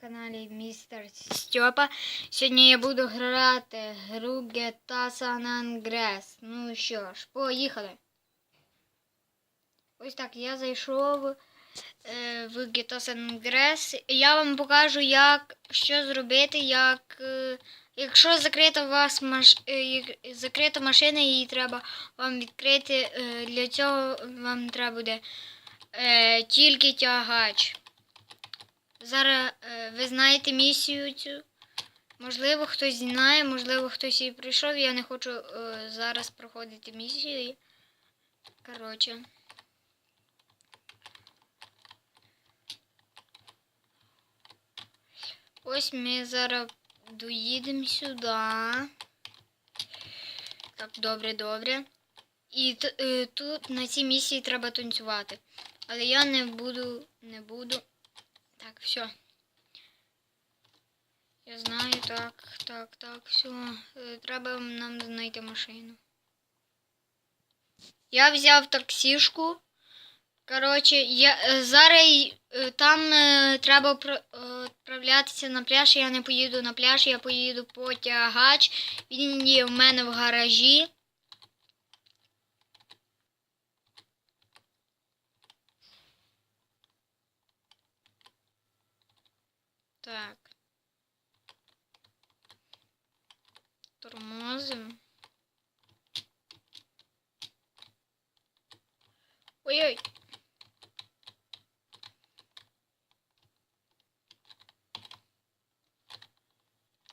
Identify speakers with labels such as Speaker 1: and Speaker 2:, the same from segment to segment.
Speaker 1: каналі Містер Стьопа. Сьогодні я буду грати гру GTA San Andreas. Ну що ж, поїхали. Ось так, я зайшов е, в GTA San Andreas. Я вам покажу, як що зробити, як. е, Якщо закрита у вас маш... е, закрита машина, її треба вам відкрити. е, Для цього вам треба буде е, тільки тягач. Зараз е, ви знаєте місію цю. Можливо, хтось знає, можливо, хтось і прийшов. Я не хочу е, зараз проходити місію. Коротше. Ось ми зараз доїдемо сюди. Так, добре, добре. І е, тут на цій місії треба танцювати. Але я не буду, не буду. Все. Я знаю, так, так, так, все. Треба нам знайти машину. Я взяв таксішку. Коротше, я е, зараз е, там е, треба відправлятися на пляж. Я не поїду на пляж, я поїду по тягач. Він є в мене в гаражі. Так. Тормозим. Ой-ой.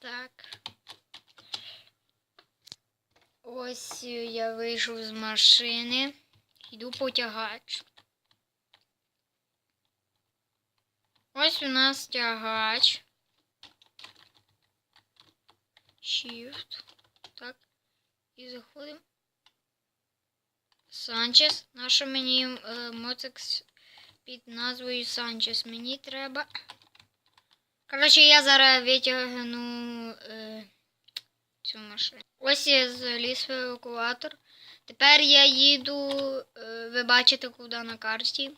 Speaker 1: Так. Ось е, я вийшов з машини. Йду по тягач. Ось у нас тягач. Shift. Так. І заходимо. Санчес. Наша мені е, моцик під назвою Санчес. Мені треба. Коротше, я зараз витягну е, цю машину. Ось я заліз в евакуатор. Тепер я їду, е, ви бачите, куди на карті.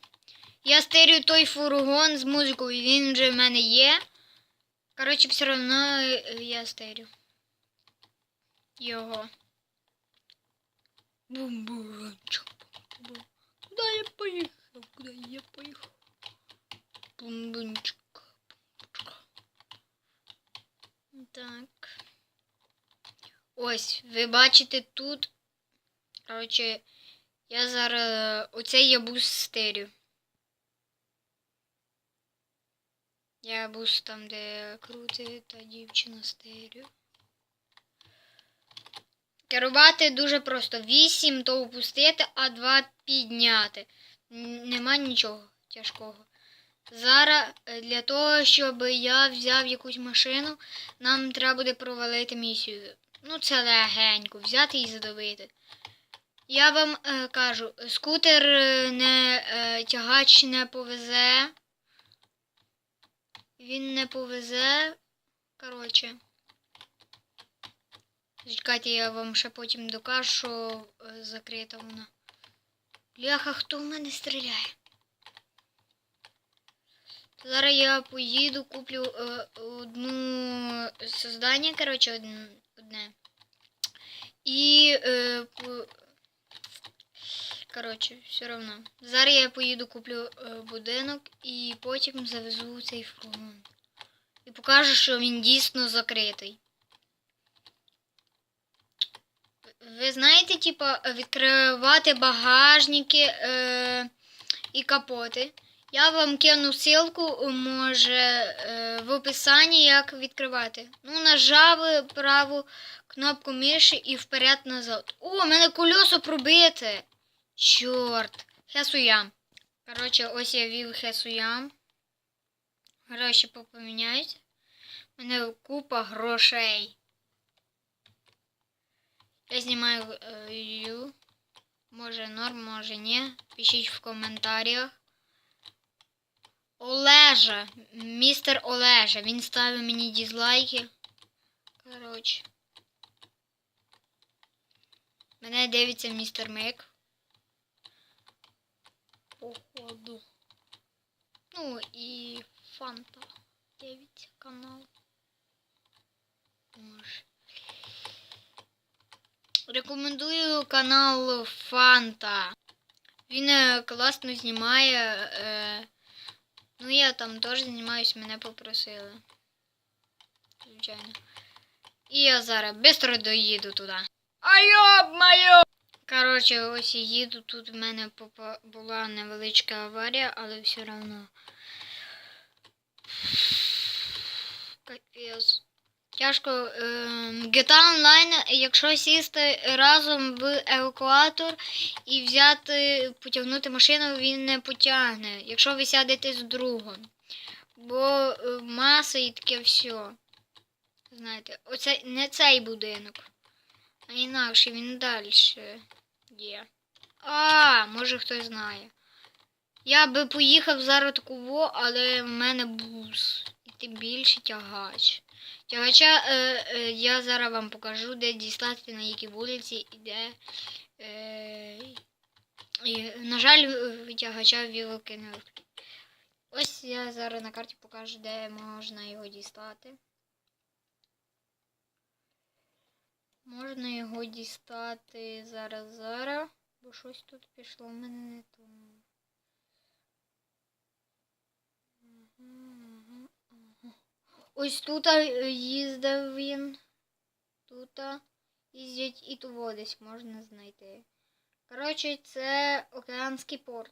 Speaker 1: Я стирю той фургон з музикою, він вже в мене є. Коротше, все одно е, я стирю. Його. бум бум Куди я поїхав? Куди я поїхав? Бум-бумчик. Так. Ось, ви бачите тут. Коротше, я зараз оцей я бус стирю. Я бус там, де крути та дівчина стирю. Керувати дуже просто. 8 то опустити, а 2 підняти. Нема нічого тяжкого. Зараз е, для того, щоб я взяв якусь машину, нам треба буде провалити місію. Ну, це легенько, взяти і задавити. Я вам е, кажу, скутер е, не е, тягач не повезе. Він не повезе. Коротше. Чекайте, я вам ще потім докажу, що е, закрита вона. Бляха, хто в мене стріляє? Зараз я поїду, куплю е, одну создання, коротше, одне. І е. Коротше, все одно. Зараз я поїду, куплю е, будинок і потім завезу цей фургон. І покажу, що він дійсно закритий. Ви знаєте, типа, відкривати багажники е, і капоти. Я вам кину ссылку, може, е, в описанні, як відкривати. Ну, нажав праву кнопку миші і вперед-назад. О, у мене колесо пробите. Чорт. Хесуям. Коротше, ось я вів хесуям. Гроші попоміняються. У мене купа грошей. Я знімаю е, ю. Може норм, може ні. Пишіть в коментарях. Олежа. Містер Олежа. Він ставив мені дізлайки. Коротше. Мене дивиться містер Мик. Походу. Ну і фанта. дивиться канал. Може. Рекомендую канал Фанта. Він е, класно знімає. Е, ну, я там теж знімаюсь, мене попросили. Звичайно. І я зараз швидко доїду туди. А йоб моє! Коротше, ось я їду. Тут в мене була невеличка аварія, але все одно. Капець. Тяжко. ем, GTA Online, якщо сісти разом в евакуатор і взяти, потягнути машину, він не потягне, якщо ви сядете з другом. Бо е, маса і таке все. Знаєте, оце не цей будинок, а інакше він далі є. А, може хтось знає. Я би поїхав зараз таково, але в мене бус. І тим більше тягач. Тягача е, е, я зараз вам покажу, де дістати, на якій вулиці і де. Е, і, на жаль, тягача вілки не Ось я зараз на карті покажу, де можна його дістати. Можна його дістати зараз зараз, бо щось тут пішло в мене не то. Мгм, мгм, мгм. Ось тут їздив він. Тут їздять і того десь можна знайти. Коротше, це океанський порт.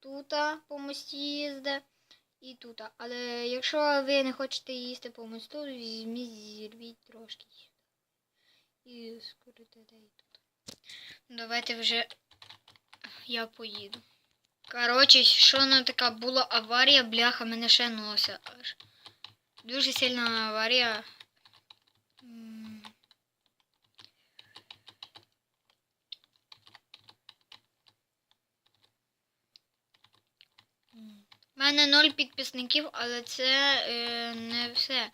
Speaker 1: Тут по мості їздить і тут. Але якщо ви не хочете їсти по мосту, візьміть, зірвіть трошки І скрутите і тут. Давайте вже я поїду. Коротше, що на така була аварія, бляха, мене ще носить аж. Дуже сильна аварія. У мене ноль підписників, але це е, не все.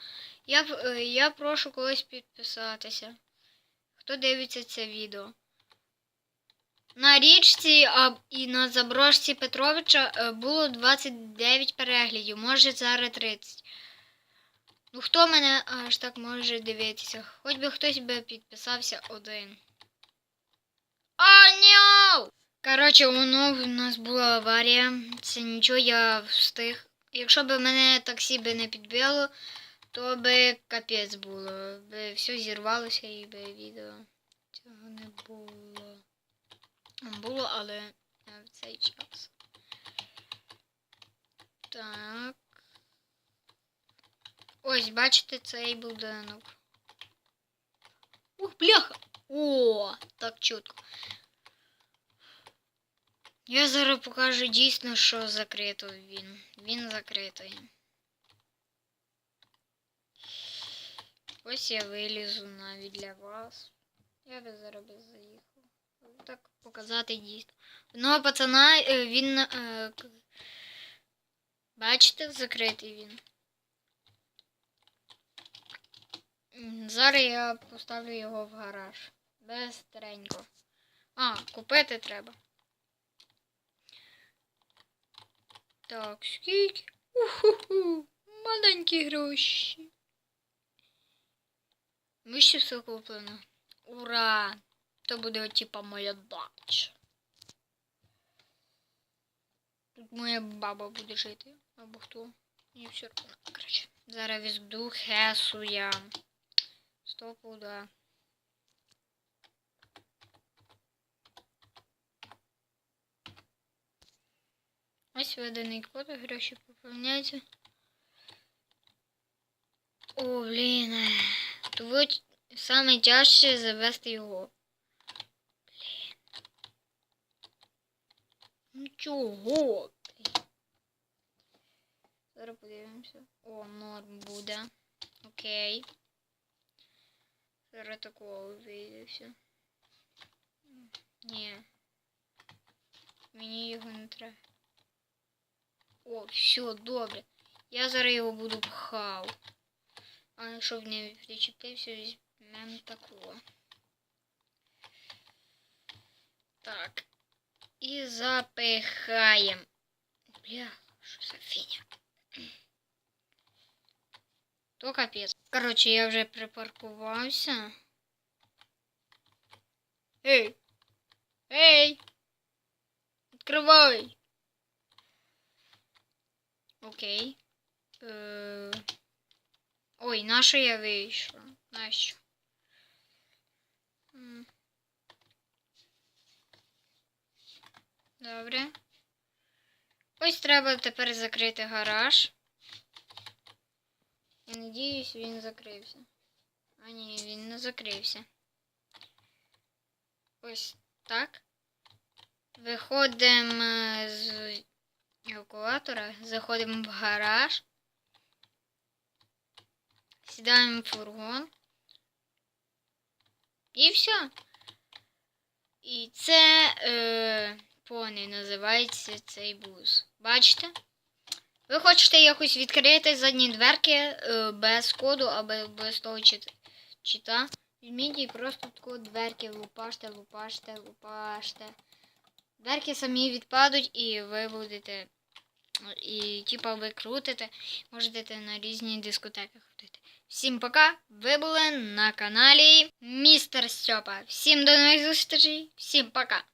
Speaker 1: Я, е, я прошу когось підписатися. Хто дивиться це відео? На річці і на заброшці Петровича е, було 29 переглядів, може зараз 30. Ну хто мене аж так може дивитися? Хоч би хтось би підписався один. А, ні! Коротше, воно в нас була аварія. Це нічого я встиг. Якщо б мене таксі би не підбило, то би капець було. Би все зірвалося і би відео цього не було. Було, але не в цей час. Так. Ось, бачите, цей будинок. Ух, бляха! О, так чутко. Я зараз покажу дійсно, що закрито він. Він закритий. Ось я вилізу навіть для вас. Я би зараз заїхав. Так показати дійсно. Одного пацана е, він. е, Бачите, закритий він. Зараз я поставлю його в гараж. Безстренько. А, купити треба. Так, скільки? Уху-ху. Маленькі гроші. Ми ще все куплено. Ура! То буде типа моя дача. Тут моя баба буде жити. Або хто. Мені все одно. Короче. Зараз візду хесу я. Стопу, да. Ось введений код, гроші поповняються. О, блін. Тут саме тяжче завести його. Блін. Ну чого? Зараз подивимося. О, норм буде. Окей. Зараз такого вийде все. Ні. Мені його не треба. О, все, добре. Я зараз його буду пхав. А щоб не причепився, візьмемо такого. Так. І запихаємо. Бля, що за фіня? То капець. Коротше, я вже припаркувався. Ей! Ей! Відкривай! Окей. Е... Ой, на що я вийшла? Нащо? Добре. Ось треба тепер закрити гараж. Я надіюсь, він закрився. А ні, він не закрився. Ось так. Виходимо з евакуатора, заходимо в гараж. Сідаємо в фургон. І все. І це е, пони називається цей бус. Бачите? Ви хочете якось відкрити задні дверки е, без коду або без того чит- чита. Візьміть і просто таку дверки лупаште, лупаште, лупаште. Дверки самі відпадуть і ви будете. І типа ви крутите, можете на різні дискотеки ходити. Всім пока! Ви були на каналі Містер Стьопа. Всім до нових зустрічей, всім пока!